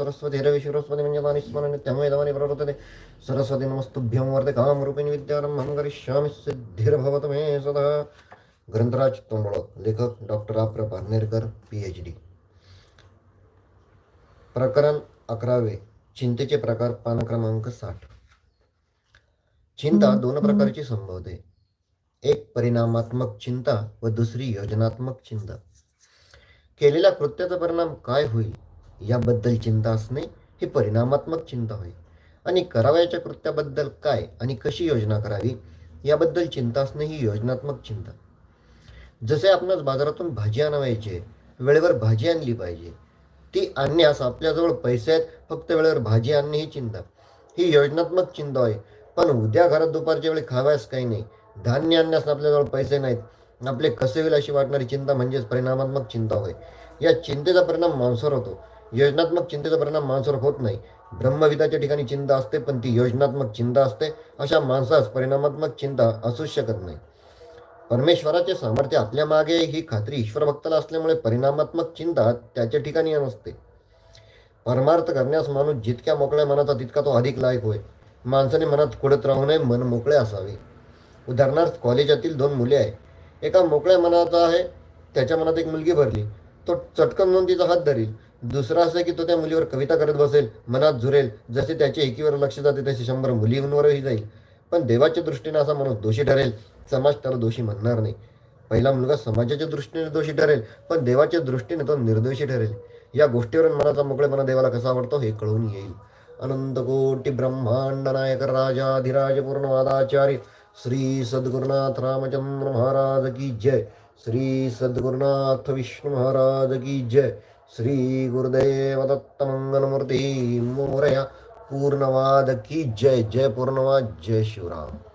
सरस्वती रवी शिरस्वती म्हणजे दानि स्मरण त्यामुळे प्रवर्तते। सरस्वती नमस्तुभ्यं वर्धे कामरूपिणी विद्यारंभं करिष्यामि सिद्धिर्भवत मे सदा। ग्रंथराज तोंडोळक लेखक डॉक्टर आप्र पारनेरकर पी एच डी प्रकरण अकरावे चिंतेचे प्रकार पान क्रमांक साठ. चिंता दोन प्रकारची संभवते. एक परिणामात्मक चिंता व दुसरी योजनात्मक चिंता. केलेल्या कृत्याचा परिणाम काय होईल? याबद्दल चिंता असणे ही परिणामात्मक चिंता होय. आणि करावयाच्या कृत्याबद्दल काय आणि कशी योजना करावी याबद्दल चिंता असणे ही योजनात्मक चिंता. जसे आपणास बाजारातून भाजी आणवायची वेळेवर भाजी आणली पाहिजे ती आणण्यास आपल्याजवळ पैसे आहेत फक्त वेळेवर भाजी आणणे ही चिंता. ही योजनात्मक चिंता आहे पण उद्या घरात दुपारच्या वेळी खाव्यास काही नाही धान्य आणण्यास आपल्याजवळ पैसे नाहीत. आपले कसे होईल अशी वाटणारी चिंता म्हणजेच परिणामात्मक चिंता होय. या चिंतेचा परिणाम मांसावर होतो. योजनात्मक चिंतेचा परिणाम माणसावर होत नाही. ब्रह्मविदाच्या ठिकाणी चिंता असते पण ती योजनात्मक चिंता असते. अशा माणसास परिणामात्मक चिंता असूच शकत नाही. परमेश्वराचे सामर्थ्य आपल्या मागे ही खात्री ईश्वर भक्ताला असल्यामुळे परिणामात्मक चिंता त्याच्या ठिकाणी नसते. परमार्थ करण्यास माणूस जितक्या मोकळ्या मनाचा तितका तो अधिक लायक होय. माणसाने मनात कुडत राहू नये मन मोकळे असावे. उदाहरणार्थ कॉलेजातील दोन मुले आहे एका मोकळ्या मनाचा आहे त्याच्या मनात एक मुलगी भरली. तो चटकन म्हणून तिचा हात धरील. दुसरं असं की तो त्या मुलीवर कविता करत बसेल मनात झुरेल जसे त्याच्या एकीवर लक्ष जाते तसे शंभर मुलींवरही जाईल. पण देवाच्या दृष्टीने असा माणूस दोषी ठरेल समाज त्याला दोषी म्हणणार नाही. पहिला मुलगा समाजाच्या दृष्टीने दोषी ठरेल पण देवाच्या दृष्टीने तो निर्दोषी ठरेल. या गोष्टीवरून मनाचा मोकळेपणा देवाला कसा आवडतो हे कळून येईल. अनंत कोटी ब्रह्मांड नायक राजाधिराज पूर्णवादाचार्य श्री सद्गुरुनाथ रामचंद्र महाराज की जय. श्री सद्गुरुनाथ विष्णू महाराज की जय. श्री गुरुदेव दत्त मंगलमूर्ती मोरया पूर्णवाद की जय जय पूर्णवाद जय शिवराम।